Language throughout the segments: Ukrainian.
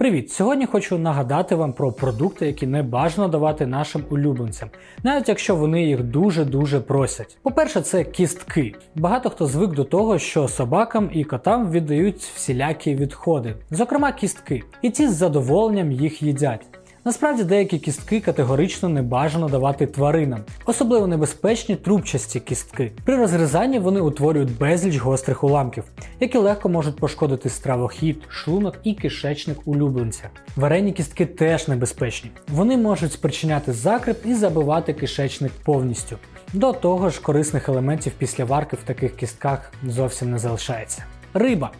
Привіт! Сьогодні хочу нагадати вам про продукти, які не бажано давати нашим улюбленцям, навіть якщо вони їх дуже-дуже просять. По-перше, це кістки. Багато хто звик до того, що собакам і котам віддають всілякі відходи, зокрема кістки, і ті з задоволенням їх їдять. Насправді деякі кістки категорично не бажано давати тваринам, особливо небезпечні трубчасті кістки. При розрізанні вони утворюють безліч гострих уламків, які легко можуть пошкодити стравохід, шлунок і кишечник улюбленця. Варені кістки теж небезпечні. Вони можуть спричиняти закрип і забивати кишечник повністю. До того ж, корисних елементів після варки в таких кістках зовсім не залишається. Риба.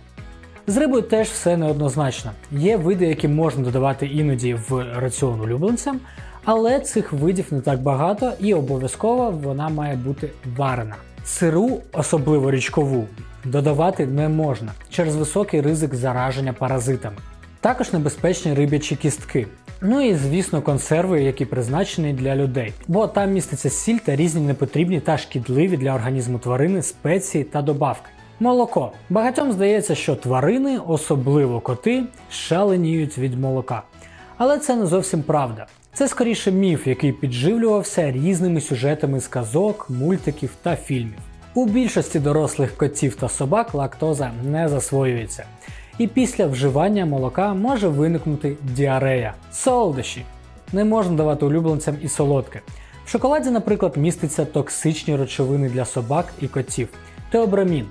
З рибою теж все неоднозначно. Є види, які можна додавати іноді в раціон улюбленцям, але цих видів не так багато і обов'язково вона має бути варена. Сиру, особливо річкову, додавати не можна через високий ризик зараження паразитами. Також небезпечні риб'ячі кістки. Ну і звісно, консерви, які призначені для людей, бо там міститься сіль та різні непотрібні та шкідливі для організму тварини спеції та добавки. Молоко. Багатьом здається, що тварини, особливо коти, шаленіють від молока. Але це не зовсім правда. Це скоріше міф, який підживлювався різними сюжетами з казок, мультиків та фільмів. У більшості дорослих котів та собак лактоза не засвоюється. І після вживання молока може виникнути діарея. Солодощі. Не можна давати улюбленцям і солодке. В шоколаді, наприклад, містяться токсичні речовини для собак і котів теобрамін.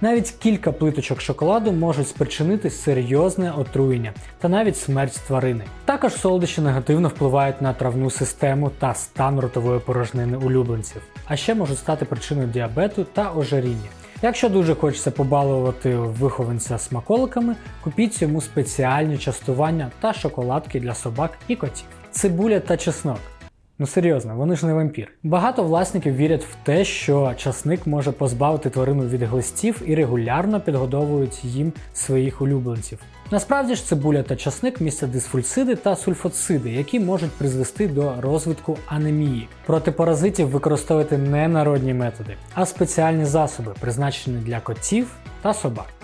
Навіть кілька плиточок шоколаду можуть спричинити серйозне отруєння та навіть смерть тварини. Також солодощі негативно впливають на травну систему та стан ротової порожнини улюбленців, а ще можуть стати причиною діабету та ожиріння. Якщо дуже хочеться побалувати вихованця смаколиками, купіть йому спеціальні частування та шоколадки для собак і котів. Цибуля та чеснок. Ну серйозно, вони ж не вампір. Багато власників вірять в те, що часник може позбавити тварину від глистів і регулярно підгодовують їм своїх улюбленців. Насправді ж цибуля та часник містять дисфульциди та сульфоциди, які можуть призвести до розвитку анемії. Проти паразитів використовуйте не народні методи, а спеціальні засоби, призначені для котів та собак.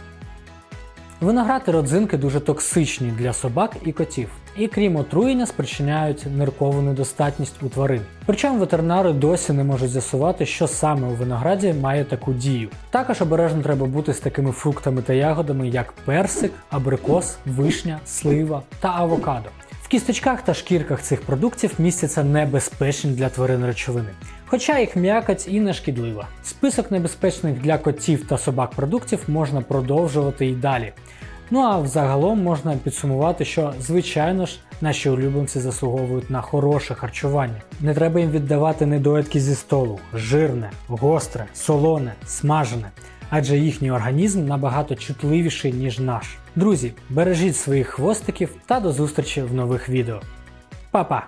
Виноград і родзинки дуже токсичні для собак і котів, і крім отруєння, спричиняють ниркову недостатність у тварин. Причому ветеринари досі не можуть з'ясувати, що саме у винограді має таку дію. Також обережно треба бути з такими фруктами та ягодами, як персик, абрикос, вишня, слива та авокадо. В кісточках та шкірках цих продуктів містяться небезпечні для тварин речовини, хоча їх м'якоть і не шкідлива. Список небезпечних для котів та собак продуктів можна продовжувати і далі. Ну а взагалом можна підсумувати, що звичайно ж наші улюбленці заслуговують на хороше харчування. Не треба їм віддавати недоїдки зі столу, жирне, гостре, солоне, смажене, адже їхній організм набагато чутливіший, ніж наш. Друзі, бережіть своїх хвостиків та до зустрічі в нових відео. Па-па!